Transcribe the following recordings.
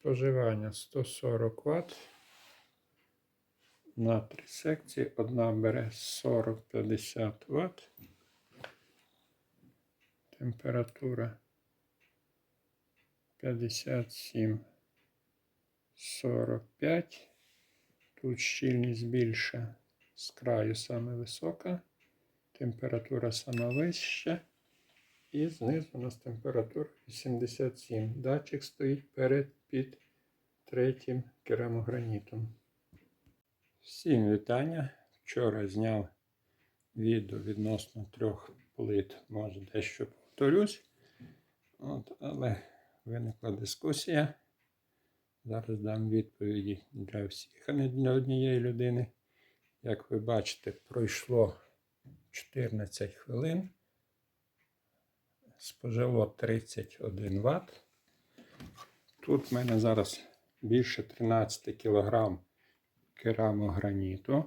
Споживання 140 Вт. На три секції. Одна бере 40-50 Вт. Температура 57 45. Тут щільність більша, з краю саме висока, температура сама вища. І знизу у нас температура 87. Датчик стоїть перед під третім керамогранітом. Всім вітання. Вчора зняв відео відносно трьох плит. Може дещо повторюсь. От, але виникла дискусія. Зараз дам відповіді для всіх, а не для однієї людини. Як ви бачите, пройшло 14 хвилин. Спожило 31 Вт. Тут в мене зараз більше 13 кг керамограніту.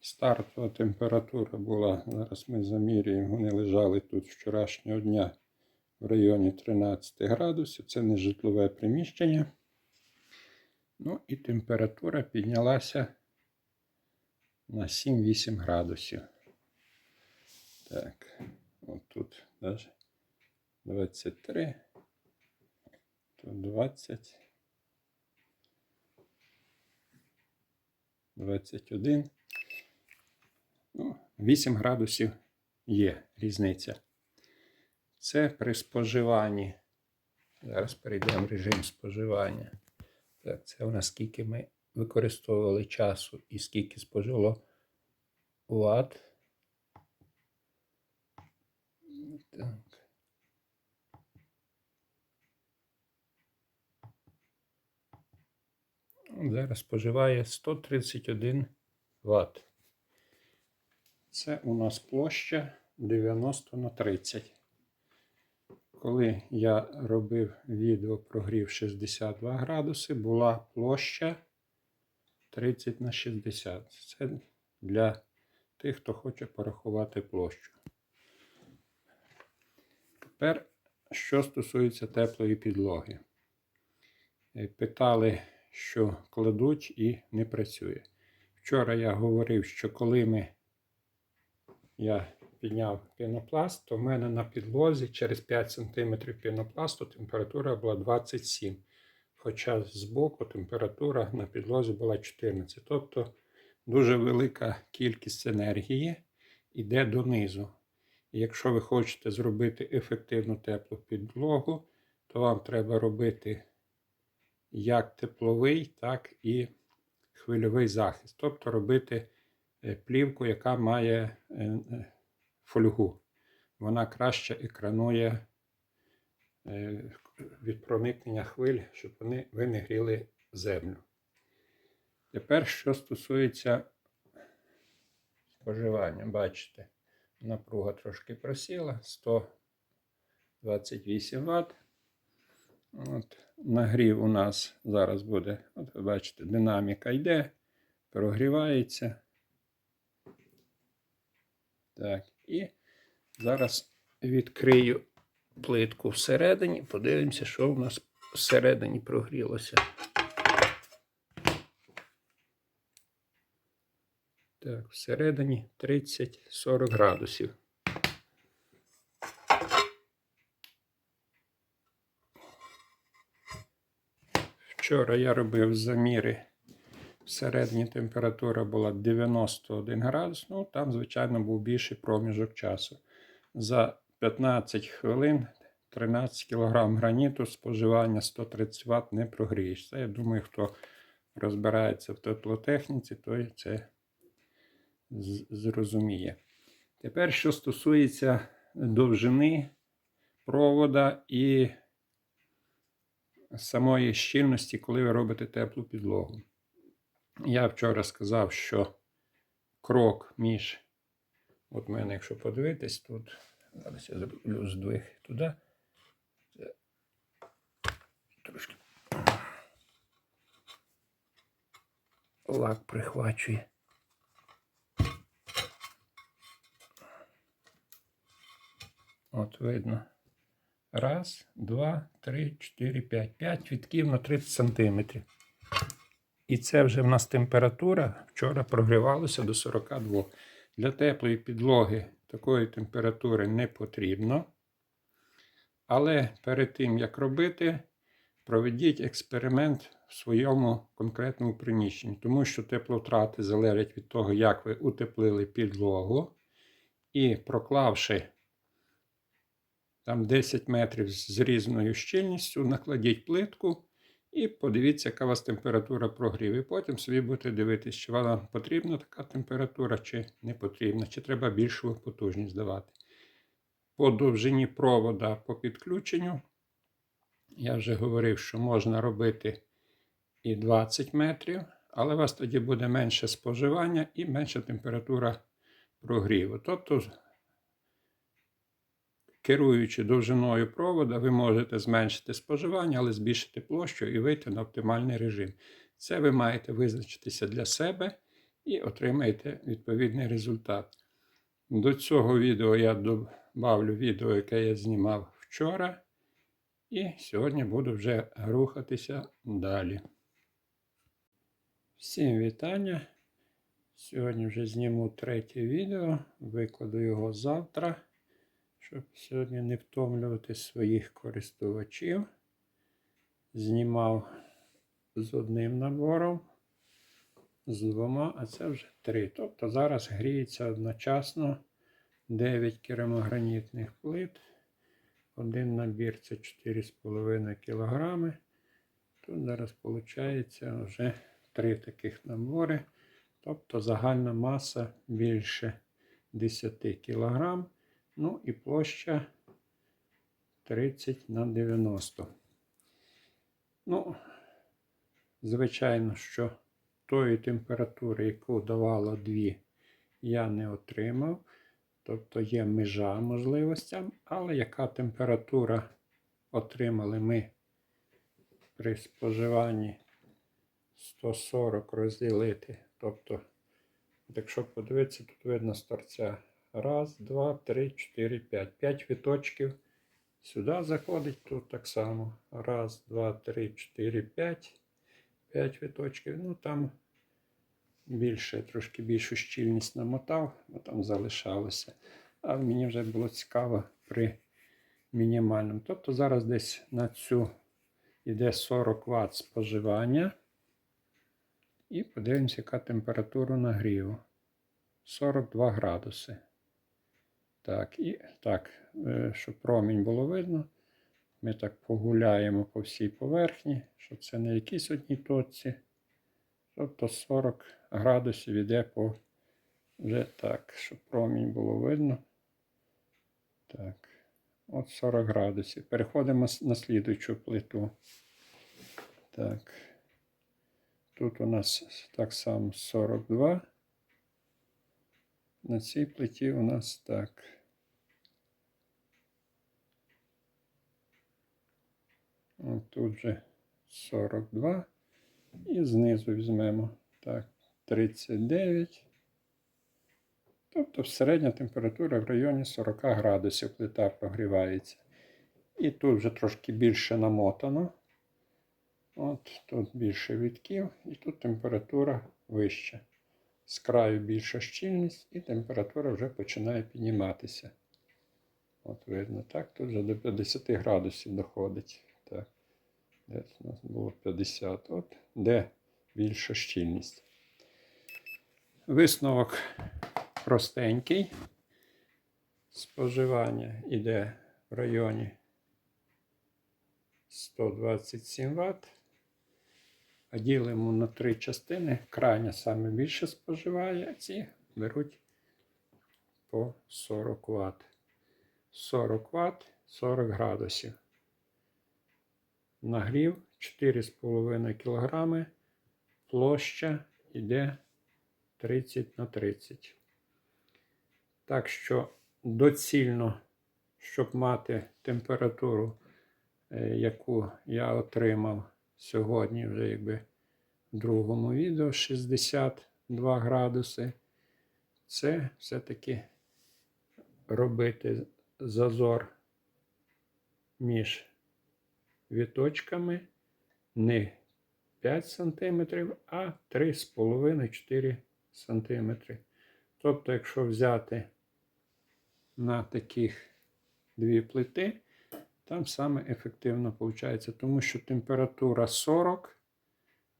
Стартова температура була, зараз ми замірюємо, вони лежали тут вчорашнього дня в районі 13 градусів. Це не житлове приміщення. Ну і температура піднялася на 7-8 градусів. Так, от тут навіть 23, тут 20, 21. Ну, 8 градусів є різниця. Це при споживанні. Зараз перейдемо в режим споживання. Так, це у нас скільки ми використовували часу і скільки спожило ватт. Так. Зараз споживає 131 Вт. Це у нас площа 90 на 30. Коли я робив відео про грів 62 градуси, була площа 30 на 60. Це для тих, хто хоче порахувати площу. Тепер, що стосується теплої підлоги. Е, Питали, що кладуть і не працює. Вчора я говорив, що коли ми я підняв пінопласт, то в мене на підлозі через 5 см пінопласту температура була 27 Хоча збоку температура на підлозі була 14. Тобто дуже велика кількість енергії йде донизу. І якщо ви хочете зробити ефективну теплу підлогу, то вам треба робити як тепловий, так і хвильовий захист. Тобто робити е, плівку, яка має е, е, фольгу. Вона краще екранує від проникнення хвиль, щоб вони, ви не гріли землю. Тепер, що стосується споживання, бачите, напруга трошки просіла 128 Вт. От, нагрів у нас зараз буде, от бачите, динаміка йде, прогрівається. Так, і зараз відкрию плитку всередині, подивимося, що в нас всередині прогрілося. Так, всередині 30-40 градусів. Вчора я робив заміри. Всередині температура була 91 градус. Ну, там, звичайно, був більший проміжок часу. За 15 хвилин 13 кг граніту споживання 130 Вт не прогрієш. Це, я думаю, хто розбирається в теплотехніці, той це зрозуміє. Тепер, що стосується довжини провода і самої щільності, коли ви робите теплу підлогу. Я вчора сказав, що крок між, от мене, якщо подивитись, тут, зараз я зроблю здвиг туди. Це трошки лак прихвачує. От видно, Раз, два, три, чотири, п'ять. П'ять вітків на 30 сантиметрів. І це вже в нас температура вчора прогрівалася до 42. Для теплої підлоги такої температури не потрібно. Але перед тим, як робити, проведіть експеримент в своєму конкретному приміщенні, тому що тепловтрати залежать від того, як ви утеплили підлогу. І проклавши там 10 метрів з різною щільністю, накладіть плитку і подивіться, яка у вас температура прогріву. І потім собі будете дивитися, чи вам потрібна така температура, чи не потрібна, чи треба більшу потужність давати. По довжині провода по підключенню, я вже говорив, що можна робити і 20 метрів, але у вас тоді буде менше споживання і менша температура прогріву. Тобто, керуючи довжиною провода, ви можете зменшити споживання, але збільшити площу і вийти на оптимальний режим. Це ви маєте визначитися для себе і отримаєте відповідний результат. До цього відео я добавлю відео, яке я знімав вчора. І сьогодні буду вже рухатися далі. Всім вітання! Сьогодні вже зніму третє відео, викладу його завтра, щоб сьогодні не втомлювати своїх користувачів. Знімав з одним набором, з двома, а це вже три. Тобто зараз гріється одночасно 9 керамогранітних плит. Один набір це 4,5 кг. Тут зараз виходить вже три таких набори. Тобто загальна маса більше 10 кг. Ну і площа 30 на 90. Ну, звичайно, що тої температури, яку давало 2, я не отримав. Тобто є межа можливостям, але яка температура отримали ми при споживанні 140 розділити. Тобто, якщо подивитися, тут видно з торця. Раз, два, три, чотири, п'ять. П'ять віточків. Сюди заходить, тут так само. Раз, два, три, чотири, п'ять. П'ять віточків. Ну там більше, трошки більшу щільність намотав, бо там залишалося. А мені вже було цікаво при мінімальному. Тобто зараз десь на цю йде 40 Вт споживання. І подивимося, яка температура нагріву. 42 градуси. Так, і так, е, щоб промінь було видно. Ми так погуляємо по всій поверхні, щоб це не якісь одній точці. Тобто 40 градусів іде по вже так, щоб промінь було видно. Так, от 40 градусів. Переходимо на слідуючу плиту. Так. Тут у нас так само 42. На цій плиті у нас так. Тут вже 42. І знизу візьмемо так, 39. Тобто середня температура в районі 40 градусів плита прогрівається. І тут вже трошки більше намотано. От Тут більше вітків, і тут температура вища. З краю більша щільність, і температура вже починає підніматися. От видно, так, тут вже до 50 градусів доходить. Так. Де у нас було 50, от де більша щільність. Висновок простенький. Споживання йде в районі 127 Вт. А ділимо на три частини. Крайня саме більше споживає, а ці беруть по 40 Вт. 40 Вт 40 градусів. Нагрів 4,5 кг. Площа йде 30 на 30. Так що доцільно, щоб мати температуру, е, яку я отримав сьогодні, вже якби в другому відео 62 градуси, це все-таки робити зазор між віточками не 5 см, а 3,5-4 см. Тобто, якщо взяти на таких дві плити, там саме ефективно виходить, тому що температура 40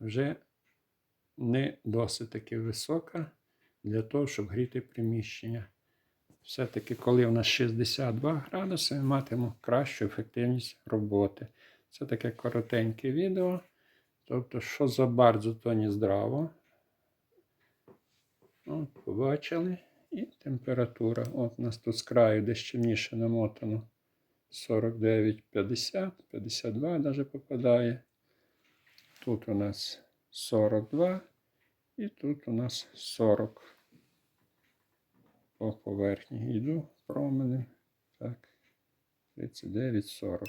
вже не досить таки висока для того, щоб гріти приміщення. Все-таки, коли у нас 62 градуси, ми матимемо кращу ефективність роботи. Це таке коротеньке відео. Тобто, що за bardzo то не здраво. От, побачили. І температура. От у нас тут з краю десь темніше намотано 49, 50, 52 навіть попадає. Тут у нас 42 і тут у нас 40. По поверхні йду променем. Так, 39, 40.